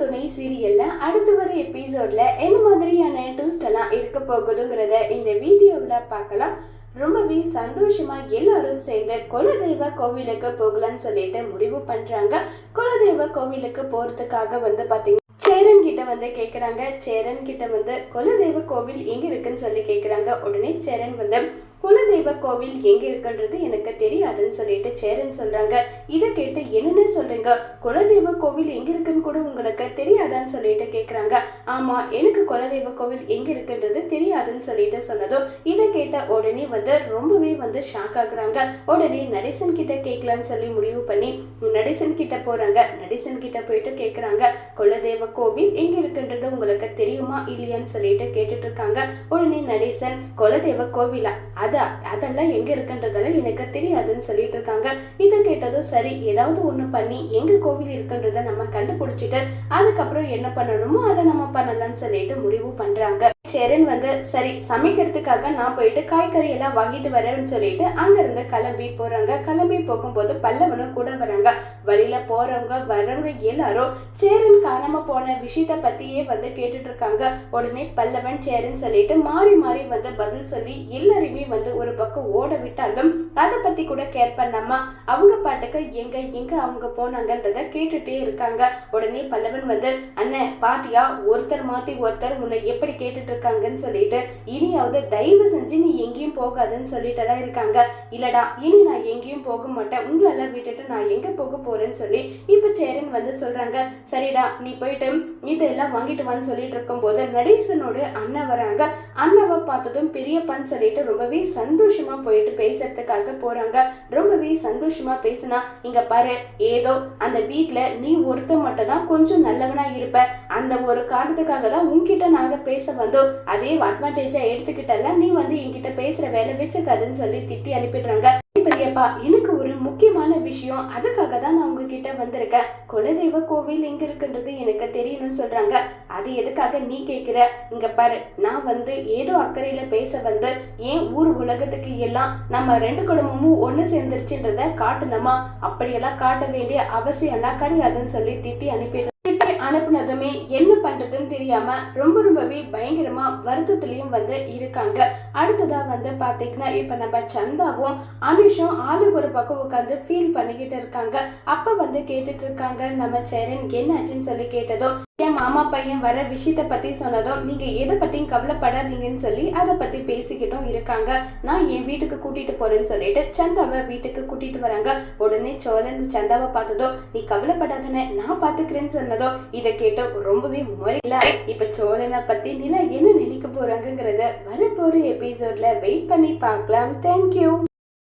துணை சீரியல்ல அடுத்து வர எபிசோட்ல என்ன மாதிரியான ட்விஸ்ட் எல்லாம் இருக்க போகுதுங்கிறத இந்த வீடியோவில் பார்க்கலாம். ரொம்பவே சந்தோஷமா எல்லாரும் சேர்ந்து குலதெய்வ கோவிலுக்கு போகலான்னு சொல்லிட்டு முடிவு பண்றாங்க. குலதெய்வ கோவிலுக்கு போறதுக்காக வந்து பாத்தீங்கன்னா சேரன் கிட்ட வந்து கேக்குறாங்க. சேரன் கிட்ட வந்து குலதெய்வ கோவில் எங்க இருக்குன்னு சொல்லி கேக்குறாங்க. உடனே சேரன் வந்து குலதெய்வ கோவில் எங்க இருக்குன்றது எனக்கு தெரியாதுன்னு சொல்லிட்டு சேரன் சொல்றாங்க. இதை கேட்டு என்னன்னு சொல்றீங்க? குலதெய்வ கோவில் எங்க இருக்குன்னு கூட உங்களுக்கு தெரியாதான்னு சொல்லிட்டு கேக்குறாங்க. ஆமா எனக்கு குலதெய்வ கோவில் எங்க இருக்குன்றது தெரியாதுன்னு சொல்லிட்டு சொன்னதும் இதை கேட்ட உடனே வந்து ரொம்பவே வந்து ஷாக் ஆகுறாங்க. உடனே நடேசன் கிட்ட கேட்கலான்னு சொல்லி முடிவு பண்ணி நடேசன் கிட்ட போறாங்க. நடேசன் கிட்ட போயிட்டு கேக்குறாங்க குலதெய்வ கோவில் எங்க இருக்குன்றது உங்களுக்கு தெரியுமா இல்லையான்னு சொல்லிட்டு கேட்டுட்டு இருக்காங்க. உடனே நடேசன் குலதெய்வ கோவிலா? அது அதெல்லாம் எங்க இருக்குன்றதெல்லாம் எனக்கு தெரியாதுன்னு சொல்லிட்டு இருக்காங்க இதை கேட்டதும் சரி ஏதாவது ஒன்று பண்ணி எங்க கோவில் இருக்குன்றதை நம்ம கண்டுபிடிச்சிட்டு அதுக்கப்புறம் என்ன பண்ணணுமோ அதை நம்ம பண்ணலாம்னு சொல்லிட்டு முடிவு பண்றாங்க. சேரன் வந்து சரி சமைக்கிறதுக்காக நான் போயிட்டு காய்கறி எல்லாம் வாங்கிட்டு வரேன்னு சொல்லிட்டு அங்கிருந்து கிளம்பி போறாங்க. கிளம்பி போகும்போது பல்லவனும் கூட வராங்க. வழியில போறவங்க வர்றவங்க எல்லாரும் சேரன் காணாம போன விஷயத்த பத்தியே வந்து கேட்டுட்டு இருக்காங்க உடனே பல்லவன் சேரன் சொல்லிட்டு மாறி மாறி வந்து பதில் சொல்லி எல்லாரையுமே வந்து ஒரு பக்கம் ஓட விட்டாலும் அதை பத்தி கூட கேர் பண்ணாம அவங்க பாட்டுக்கு எங்க எங்க அவங்க போனாங்கன்றத கேட்டுட்டே இருக்காங்க. உடனே பல்லவன் வந்து அண்ணன் பாட்டியா? ஒருத்தர் மாட்டி ஒருத்தர் உன்னை எப்படி கேட்டுட்டு இருக்காங்கன்னு சொல்லிட்டு இனியாவது தயவு செஞ்சு நீ எங்கேயும் போகாதுன்னு சொல்லிட்டு எல்லாம் இருக்காங்க. இல்லடா இனி நான் எங்கேயும் போக மாட்டேன். உங்களெல்லாம் விட்டுட்டு நான் எங்கே போக போறேன்னு சொல்லி இப்போ சேரன் வந்து சொல்றாங்க. சரிடா நீ போயிட்டு இதெல்லாம் வாங்கிட்டு வான்னு சொல்லிட்டு இருக்கும்போது நடேசனோட அண்ணன் வராங்க. அண்ணாவை பார்த்ததும் பெரியப்பான்னு சொல்லிட்டு ரொம்பவே சந்தோஷமா போயிட்டு பேசுறதுக்காக போறாங்க. ரொம்பவே சந்தோஷமா பேசினா இங்க பாரு ஏதோ அந்த வீட்டில் நீ ஒருத்த மட்டும் தான் கொஞ்சம் நல்லவனா இருப்ப. அந்த ஒரு காரணத்துக்காக தான் உன்கிட்ட நாங்க பேச வந்தோம். அதே அட்வான்டேஜா எடுத்துக்கிட்டல நீ வந்து என்கிட்ட பேசுற வேலை வச்சுக்காதுன்னு சொல்லி திட்டி அனுப்பிடுறாங்க. பெரியப்பா எனக்கு ஒரு முக்கியமான விஷயம். அதுக்காக தான் நான் உங்ககிட்ட வந்திருக்கேன். குலதெய்வ கோவில் எங்க இருக்குன்றது எனக்கு தெரியணும்னு சொல்றாங்க. அது எதுக்காக நீ கேக்குற? இங்க பாரு நான் வந்து ஏதோ அக்கறையில பேச வந்து ஏன் ஊர் உலகத்துக்கு எல்லாம் நம்ம ரெண்டு குடும்பமும் ஒண்ணு சேர்ந்துருச்சுன்றத காட்டணுமா? அப்படியெல்லாம் காட்ட வேண்டிய அவசியம் எல்லாம் கிடையாதுன்னு சொல்லி திட்டி அனுப்பிடுறேன் அனுப்புனதுமே என்ன பண்றதுன்னு தெரியாம ரொம்ப ரொம்பவே பயங்கரமா வருத்தத்திலயும் வந்து இருக்காங்க. அடுத்ததா வந்து பாத்தீங்கன்னா இப்ப நம்ம சந்தாவும் அனுஷும் ஆளுக்கு ஒரு பக்கம் உட்காந்து ஃபீல் பண்ணிக்கிட்டு இருக்காங்க. அப்ப வந்து கேட்டுட்டு இருக்காங்க நம்ம சேரன் என்னாச்சுன்னு சொல்லி கேட்டதும் என் மாமா பையன் வர விஷயத்த பத்தி சொன்னதும் நீங்க எதை பத்தியும் கவலைப்படாதீங்கன்னு சொல்லி அதை பத்தி பேசிக்கிட்டும் இருக்காங்க. நான் என் வீட்டுக்கு கூட்டிட்டு போறேன்னு சொல்லிட்டு சந்தாவை வீட்டுக்கு கூட்டிட்டு வராங்க. உடனே சோழன் சந்தாவை பார்த்ததும் நீ கவலைப்படாதன நான் பாத்துக்கிறேன்னு சொன்னதும் இதை கேட்டால் ரொம்பவே முறையில இப்ப சோழனை பத்தி நிலா என்ன நினைக்க போகிறாங்கங்கிறத வரப்போற எபிசோட்ல வெயிட் பண்ணி பார்க்கலாம். தேங்க்யூ